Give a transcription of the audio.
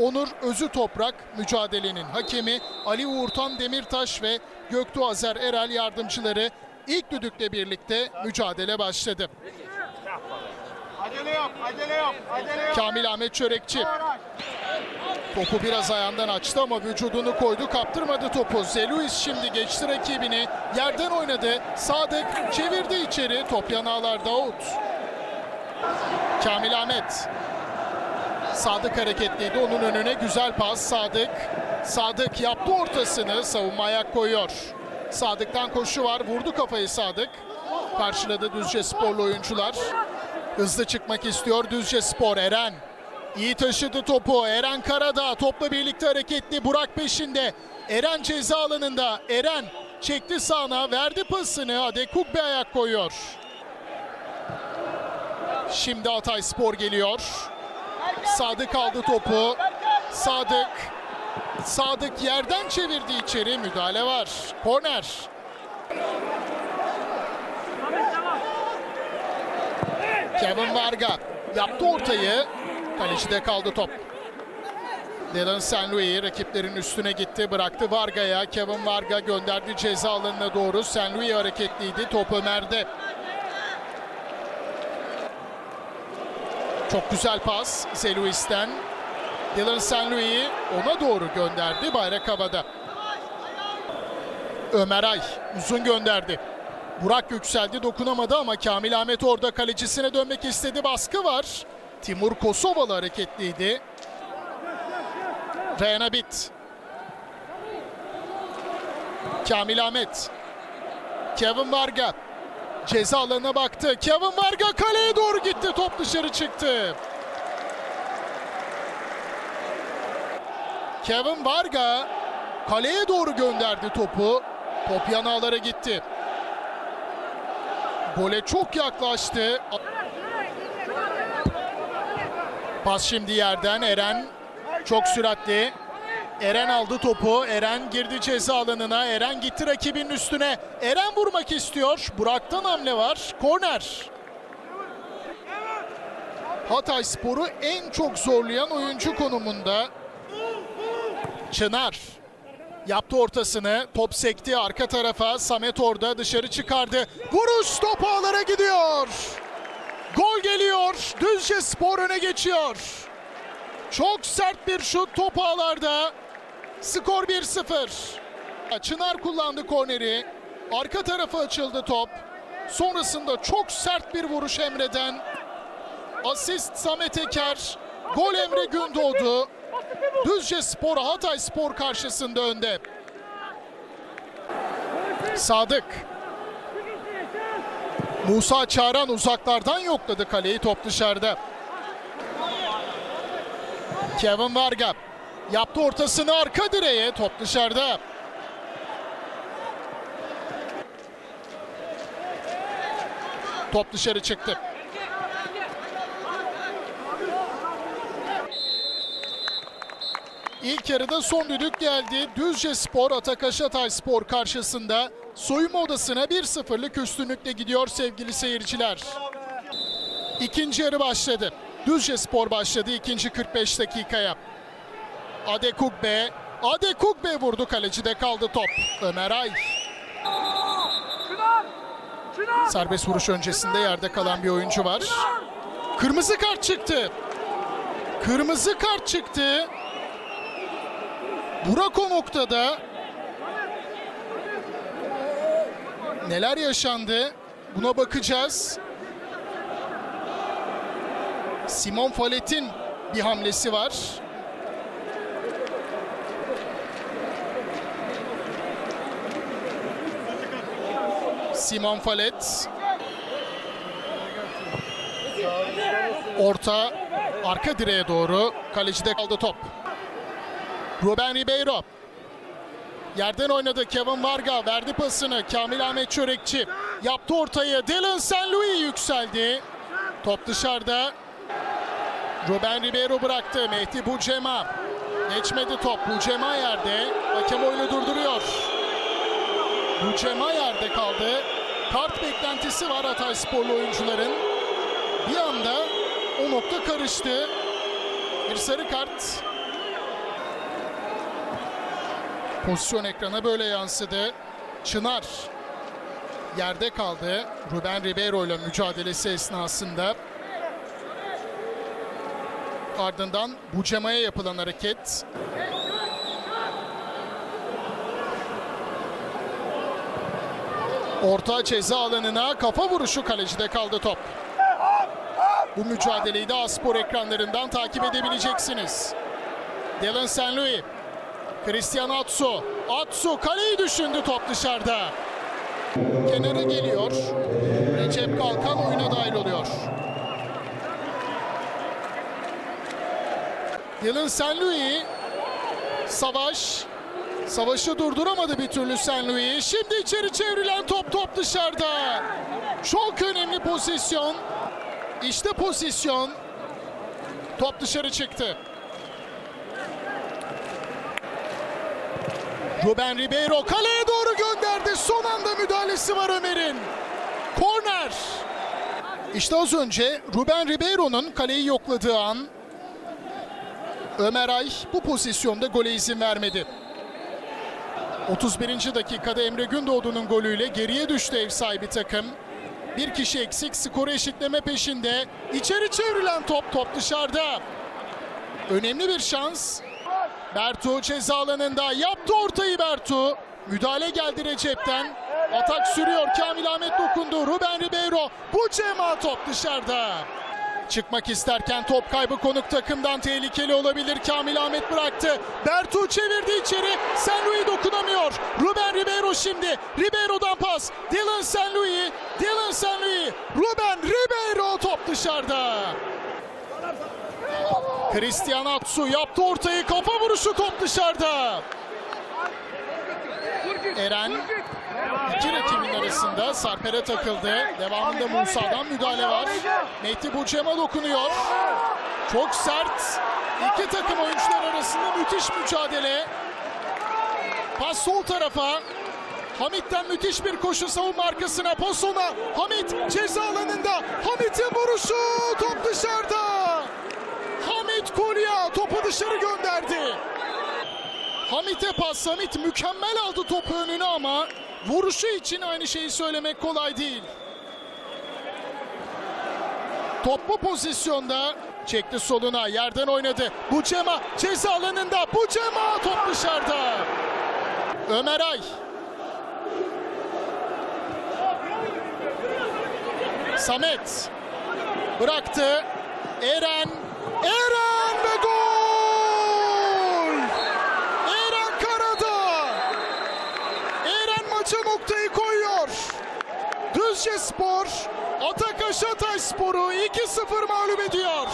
Onur Özü Toprak mücadelenin hakemi Ali Uğurtan Demirtaş ve Göktuğ Azer Erel yardımcıları ilk düdükle birlikte mücadele başladı. Acele yok, acele yok, acele yok. Kamil Ahmet Çörekçi topu biraz ayağından açtı ama vücudunu koydu kaptırmadı topu. Zeluis şimdi geçti rakibini yerden oynadı. Sadık çevirdi içeri top yanağlarda out. Kamil Ahmet Sadık hareketliydi onun önüne güzel pas Sadık. Sadık yaptı ortasını savunma ayak koyuyor. Sadık'tan koşu var vurdu kafayı Sadık. Karşıladı Düzce sporlu oyuncular. Hızlı çıkmak istiyor Düzce Spor Eren. İyi taşıdı topu. Eren Karadağ topla birlikte hareketli. Burak peşinde. Eren ceza alanında. Eren çekti sağına verdi pasını. Adekuk bir ayak koyuyor. Şimdi Hatay Spor geliyor. Sadık aldı topu. Sadık. Sadık yerden çevirdi içeri. Müdahale var. Korner. Kevin Varga yaptı ortayı. Kalecide kaldı top. Dylan. Louis rakiplerin üstüne gitti. Bıraktı Varga'ya. Kevin Varga gönderdi ceza alanına doğru. Louis hareketliydi. Top Ömer'de. Çok güzel pas Zeluis'ten. Dylan St. Ona doğru gönderdi. Bayrak havada. Ömer Ay uzun gönderdi. Burak yükseldi dokunamadı ama Kamil Ahmet orada kalecisine dönmek istedi. Baskı var. Timur Kosovalı hareketliydi. Reyna Bit. Kamil Ahmet. Kevin Varga. Ceza alanına baktı. Kevin Varga kaleye doğru gitti. Top dışarı çıktı. Kevin Varga kaleye doğru gönderdi topu. Top yanağlara gitti. Gole çok yaklaştı. Pas şimdi yerden Eren çok süratli. Eren aldı topu. Eren girdi ceza alanına. Eren gitti rakibinin üstüne. Eren vurmak istiyor. Burak'tan hamle var. Korner. Hatay Spor'u en çok zorlayan oyuncu konumunda. Çınar. Yaptı ortasını. Top sekti arka tarafa. Samet orada dışarı çıkardı. Vuruş top ağlara gidiyor. Gol geliyor. Düzce Spor öne geçiyor. Çok sert bir şut top ağlarda. Skor 1-0. Çınar kullandı korneri. Arka tarafa açıldı top. Sonrasında çok sert bir vuruş Emre'den. Asist Samet Eker. Gol Emre Gündoğdu. Düzce Spor Hatay Spor karşısında önde. Sadık. Musa Çağran uzaklardan yokladı kaleyi top dışarıda. Kevin Varga yaptı ortasını arka direğe top dışarıda. Top dışarı çıktı. İlk yarıda son düdük geldi. Düzce Spor Atakaş Hatay Spor karşısında soyunma odasına 1-0'lık üstünlükle gidiyor sevgili seyirciler. İkinci yarı başladı. Düzce Spor başladı ikinci 45 dakikaya. Adekugbe, Adekugbe vurdu kalecide kaldı top. Ömer Ay. Serbest vuruş öncesinde yerde kalan bir oyuncu var. Kırmızı kart çıktı. Kırmızı kart çıktı. Burak o noktada neler yaşandı buna bakacağız. Simon Falet'in bir hamlesi var. Simon Falet. Orta arka direğe doğru kalecide kaldı top. Ruben Ribeiro. Yerden oynadı Kevin Varga. Verdi pasını. Kamil Ahmet Çörekçi. Yaptı ortayı. Dylan St. Louis yükseldi. Top dışarıda. Ruben Ribeiro bıraktı. Mehdi Bucema. Geçmedi top. Bucema yerde. Hakem oyunu durduruyor. Bucema yerde kaldı. Kart beklentisi var Hatay sporlu oyuncuların. Bir anda o nokta karıştı. Bir sarı kart. Pozisyon ekrana böyle yansıdı. Çınar yerde kaldı. Ruben Ribeiro ile mücadelesi esnasında. Ardından Bucema'ya yapılan hareket. Orta ceza alanına kafa vuruşu kalecide kaldı top. Bu mücadeleyi de Aspor ekranlarından takip edebileceksiniz. Dylan St. Louis. Christian Atsu. Atsu kaleyi düşündü top dışarıda. Kenara geliyor. Recep Kalkan oyuna dahil oluyor. Dylan St. Louis. Savaş. Savaşı durduramadı bir türlü St. Louis. Şimdi içeri çevrilen top top dışarıda. Çok önemli pozisyon. İşte pozisyon. Top dışarı çıktı. Ruben Ribeiro kaleye doğru gönderdi. Son anda müdahalesi var Ömer'in. Korner. İşte az önce Ruben Ribeiro'nun kaleyi yokladığı an Ömer Ay bu pozisyonda gole izin vermedi. 31. dakikada Emre Gündoğdu'nun golüyle geriye düştü ev sahibi takım. Bir kişi eksik skoru eşitleme peşinde. İçeri çevrilen top top dışarıda. Önemli bir şans. Bertu ceza alanında yaptı ortayı Bertu. Müdahale geldi Recep'ten. Atak sürüyor. Kamil Ahmet dokundu. Ruben Ribeiro. Bu cema top dışarıda. Çıkmak isterken top kaybı konuk takımdan tehlikeli olabilir. Kamil Ahmet bıraktı. Bertu çevirdi içeri. Louis dokunamıyor. Ruben Ribeiro şimdi. Ribeiro'dan pas. Dylan. Louis. Dylan. Louis. Ruben Ribeiro top dışarıda. Christian Atsu yaptı ortayı. Kafa vuruşu top dışarıda. Eren iki rakibin arasında Sarper'e takıldı. Devamında Musa'dan müdahale var. Mehdi Bucema dokunuyor. Çok sert. İki takım oyuncular arasında müthiş mücadele. Pas sol tarafa. Hamit'ten müthiş bir koşu savunma arkasına. Posona. Hamit ceza alanında. Hamit'in vuruşu. Top dışarıda. Hamit Kolya topu dışarı gönderdi. Hamit'e pas. Hamit mükemmel aldı topu önüne ama vuruşu için aynı şeyi söylemek kolay değil. Top bu pozisyonda çekti soluna yerden oynadı. Bucema ceza alanında. Bucema top dışarıda. Ömer Ay. Samet bıraktı. Eren. Eren ve gol! Eren Karada. Eren maça noktayı koyuyor. Düzce Spor, Atakaş Hatay Spor'u 2-0 mağlup ediyor.